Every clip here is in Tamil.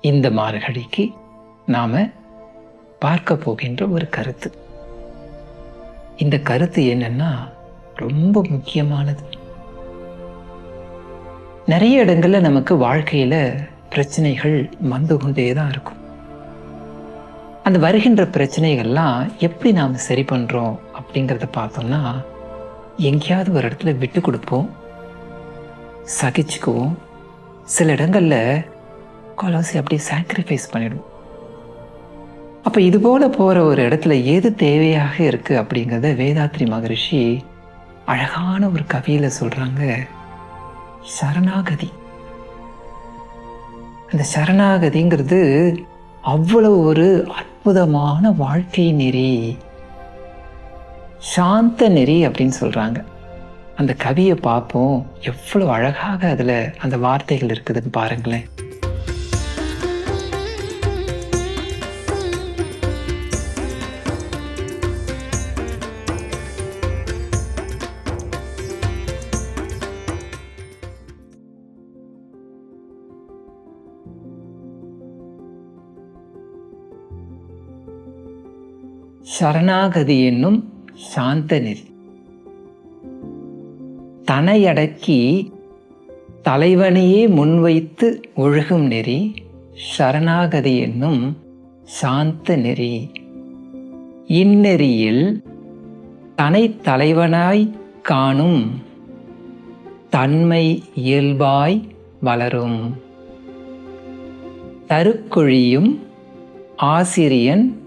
இந்த மார்கழிக்கு நாம் பார்க்க போகின்ற ஒரு கருத்து. இந்த கருத்து என்னன்னா ரொம்ப முக்கியமானது. நிறைய இடங்களில் நமக்கு வாழ்க்கையில் பிரச்சனைகள் வந்து கொண்டே தான் இருக்கும். அந்த வருகின்ற பிரச்சனைகள்லாம் எப்படி நாம் சரி பண்ணுறோம் அப்படிங்கிறத பார்த்தோம்னா எங்கேயாவது ஒரு இடத்துல விட்டு கொடுப்போம் சகிச்சுக்குவோம். சில இடங்களில் கொலாசி அப்படியே சாக்ரிஃபைஸ் பண்ணிடும் அப்போ இது போல போகிற ஒரு இடத்துல எது தேவையாக இருக்குது அப்படிங்கிறத வேதாத்ரி மகரிஷி அழகான ஒரு கவியில் சொல்கிறாங்க சரணாகதி. அந்த சரணாகதிங்கிறது அவ்வளவு ஒரு அற்புதமான வாழ்க்கை நெறி. சாந்த நெறி அப்படின்னு சொல்கிறாங்க அந்த கவியை பார்ப்போம். எவ்வளோ அழகாக அதில் அந்த வார்த்தைகள் இருக்குதுன்னு பாருங்களேன். சரணாகதி என்னும் சாந்த நெறி தனையடக்கி தலைவனையே முன்வைத்து ஒழுகும் நெறி சரணாகதி என்னும் சாந்த நெறி. இந்நெறியில் தனை தலைவனாய் காணும் தன்மை இயல்பாய் வளரும். தருக்கொழியும் ஆசிரியன்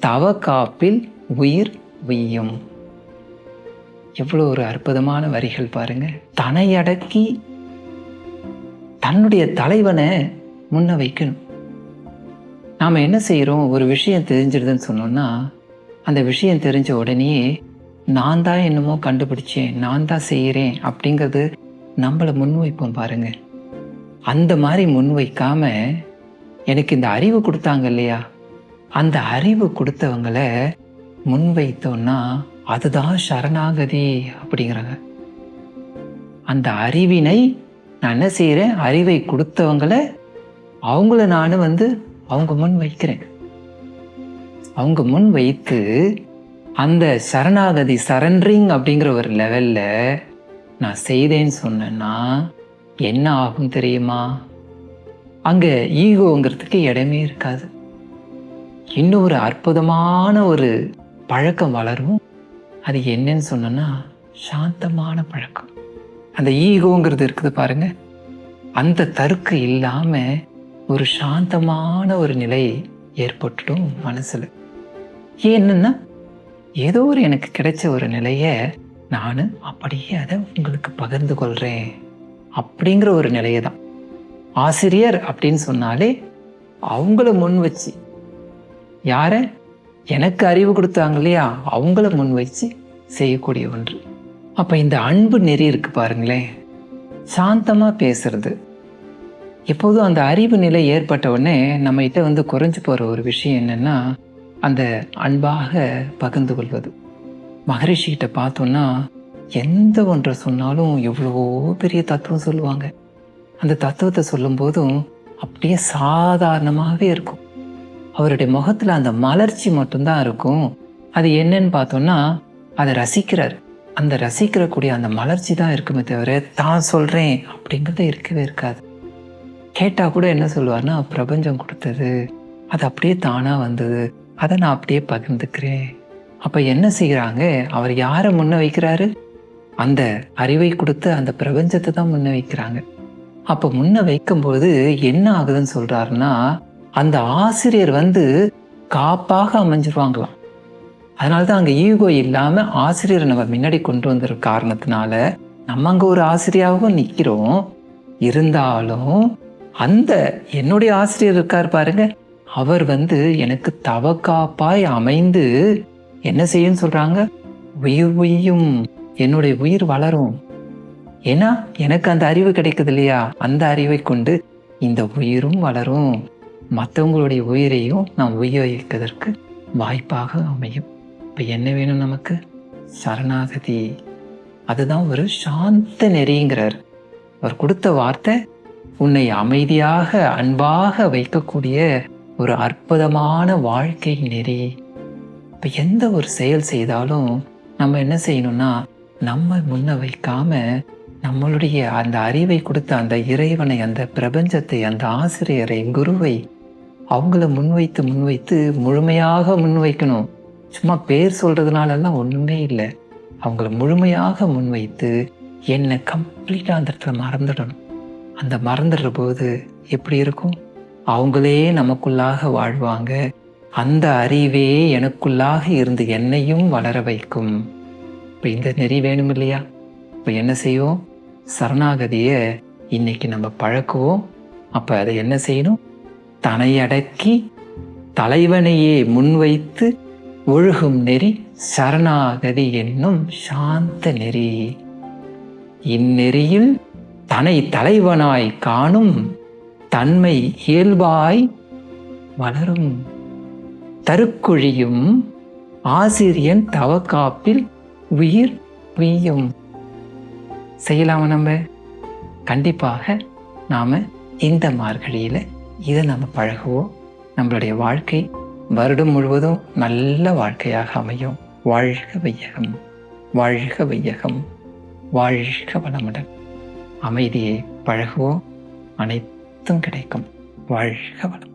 தவ காப்பில் உயிர் உய்யும் எவ்வளோ ஒரு அற்புதமான வரிகள் பாருங்க. தனையடக்கி தன்னுடைய தலைவனை முன்ன வைக்கணும். நாம் என்ன செய்கிறோம் ஒரு விஷயம் தெரிஞ்சிடுதுன்னு சொன்னோம்னா அந்த விஷயம் தெரிஞ்ச உடனேயே நான் தான் என்னமோ கண்டுபிடிச்சேன் நான் தான் செய்கிறேன் அப்படிங்கிறது நம்மளை முன்வைப்போம் பாருங்க. அந்த மாதிரி முன்வைக்காம எனக்கு இந்த அறிவு கொடுத்தாங்க இல்லையா? அந்த அறிவு கொடுத்தவங்கள முன்வைத்தோம்னா அதுதான் சரணாகதி அப்படிங்கிறாங்க. அந்த அறிவினை நான் என்ன செய்கிறேன் அறிவை கொடுத்தவங்கள அவங்கள நான் வந்து அவங்க முன் வைக்கிறேன். அவங்க முன் வைத்து அந்த சரணாகதி சரண்டரிங் அப்படிங்கிற ஒரு லெவலில் நான் செய்தேன்னு சொன்னேன்னா என்ன ஆகும் தெரியுமா? அங்கே ஈகோங்கிறதுக்கு இடமே இருக்காது. இன்னும் ஒரு அற்புதமான ஒரு பழக்கம் வளரும். அது என்னன்னு சொன்னோன்னா சாந்தமான பழக்கம். அந்த ஈகோங்கிறது இருக்குது பாருங்க. அந்த தருக்கு இல்லாமல் ஒரு சாந்தமான ஒரு நிலை ஏற்பட்டுடும் மனசில். ஏன்னா ஏதோ ஒரு எனக்கு கிடைச்ச ஒரு நிலையை நான் அப்படியே அதை உங்களுக்கு பகிர்ந்து கொள்கிறேன் அப்படிங்கிற ஒரு நிலையை தான் ஆசிரியர் அப்படின்னு சொன்னாலே அவங்கள முன் வச்சு யார? எனக்கு அறிவு கொடுத்தாங்க இல்லையா அவங்கள முன் வச்சு செய்யக்கூடிய ஒன்று. அப்போ இந்த அன்பு நெறி இருக்கு பாருங்களேன். சாந்தமாக பேசுறது. எப்போதும் அந்த அறிவு நிலை ஏற்பட்ட உடனே நம்மகிட்ட வந்து குறைஞ்சி போகிற ஒரு விஷயம் என்னென்னா அந்த அன்பாக பகிர்ந்து கொள்வது. மகரிஷி கிட்ட எந்த ஒன்றை சொன்னாலும் எவ்வளவோ பெரிய தத்துவம் சொல்லுவாங்க. அந்த தத்துவத்தை சொல்லும்போதும் அப்படியே சாதாரணமாகவே இருக்கும். அவருடைய முகத்தில் அந்த மலர்ச்சி மட்டும்தான் இருக்கும். அது என்னன்னு பார்த்தோம்னா அதை ரசிக்கிறார். அந்த ரசிக்கிறக்கூடிய அந்த மலர்ச்சி தான் இருக்குமே தவிர தான் சொல்கிறேன் அப்படிங்கிறது இருக்கவே இருக்காது. கேட்டால் கூட என்ன சொல்லுவார்னா பிரபஞ்சம் கொடுத்தது அது அப்படியே தானாக வந்தது அதை நான் அப்படியே பகிர்ந்துக்கிறேன். அப்போ என்ன செய்கிறாங்க அவர் யாரை முன்ன வைக்கிறாரு அந்த அறிவை கொடுத்து அந்த பிரபஞ்சத்தை தான் முன்ன வைக்கிறாங்க அப்போ முன்ன வைக்கும்போது என்ன ஆகுதுன்னு சொல்கிறாருன்னா அந்த ஆசிரியர் வந்து காப்பாக அமைஞ்சிருவாங்களாம். அதனால தான் அங்கே ஈகோ இல்லாமல் ஆசிரியரை நம்ம முன்னாடி கொண்டு வந்துரு காரணத்தினால நம்ம அங்கே ஒரு ஆசிரியாகவும் நிற்கிறோம் இருந்தாலும் அந்த என்னுடைய ஆசிரியர் இருக்கார் பாருங்க. அவர் வந்து எனக்கு தவக்காப்பாய் அமைந்து என்ன செய்யும்னு சொல்கிறாங்க உயிர் உயும் என்னுடைய உயிர் வளரும். ஏன்னா எனக்கு அந்த அறிவு கிடைக்குது இல்லையா? அந்த அறிவை கொண்டு இந்த உயிரும் வளரும். மற்றவங்களுடைய உயிரையும் நாம் உயிர் வைப்பதற்கு வாய்ப்பாக அமையும். இப்போ என்ன வேணும் நமக்கு? சரணாகதி. அதுதான் ஒரு சாந்த நெறிங்கிறார். அவர் கொடுத்த வார்த்தை உன்னை அமைதியாக அன்பாக வைக்கக்கூடிய ஒரு அற்புதமான வாழ்க்கை நெறி. இப்போ எந்த ஒரு செயல் செய்தாலும் நம்ம என்ன செய்யணும்னா நம்ம முன்ன வைக்காம நம்மளுடைய அந்த அறிவை கொடுத்த அந்த இறைவனை அந்த பிரபஞ்சத்தை அந்த ஆசிரியரை குருவை அவங்கள முன்வைத்து முன்வைத்து முழுமையாக முன்வைக்கணும். சும்மா பேர் சொல்கிறதுனாலலாம் ஒன்றுமே இல்லை. அவங்கள முழுமையாக முன்வைத்து என்னை கம்ப்ளீட்டாக அந்த இடத்துல மறந்துடணும். அந்த மறந்துடுற போது எப்படி இருக்கும்? அவங்களே நமக்குள்ளாக வாழ்வாங்க. அந்த அறிவே எனக்குள்ளாக இருந்து என்னையும் வளர வைக்கும். இப்போ இந்த நெறி வேணும் இல்லையா? இப்போ என்ன செய்வோம்? சரணாகதியை இன்னைக்கு நம்ம பழக்குவோம். அப்போ அதை என்ன செய்யணும்? தனையடக்கி தலைவனையே முன்வைத்து ஒழுகும் நெறி சரணாகதி என்னும் சாந்த நெறி. இந்நெறியில் தனை தலைவனாய் காணும் தன்மை இயல்பாய் வளரும். தருக்குழியும் ஆசிரியன் தவக்காப்பில் உயிர் உய்யும் செய்யலாமா நம்ம? கண்டிப்பாக நாம் இந்த மார்கழியில் இதை நம்ம பழகுவோம். நம்மளுடைய வாழ்க்கை வருடம் முழுவதும் நல்ல வாழ்க்கையாக அமையும். வாழ்க வையகம் வாழ்க வையகம் வாழ்க வளமுடன். அமைதியை பழகுவோம். அனைத்தும் கிடைக்கும். வாழ்க வளம்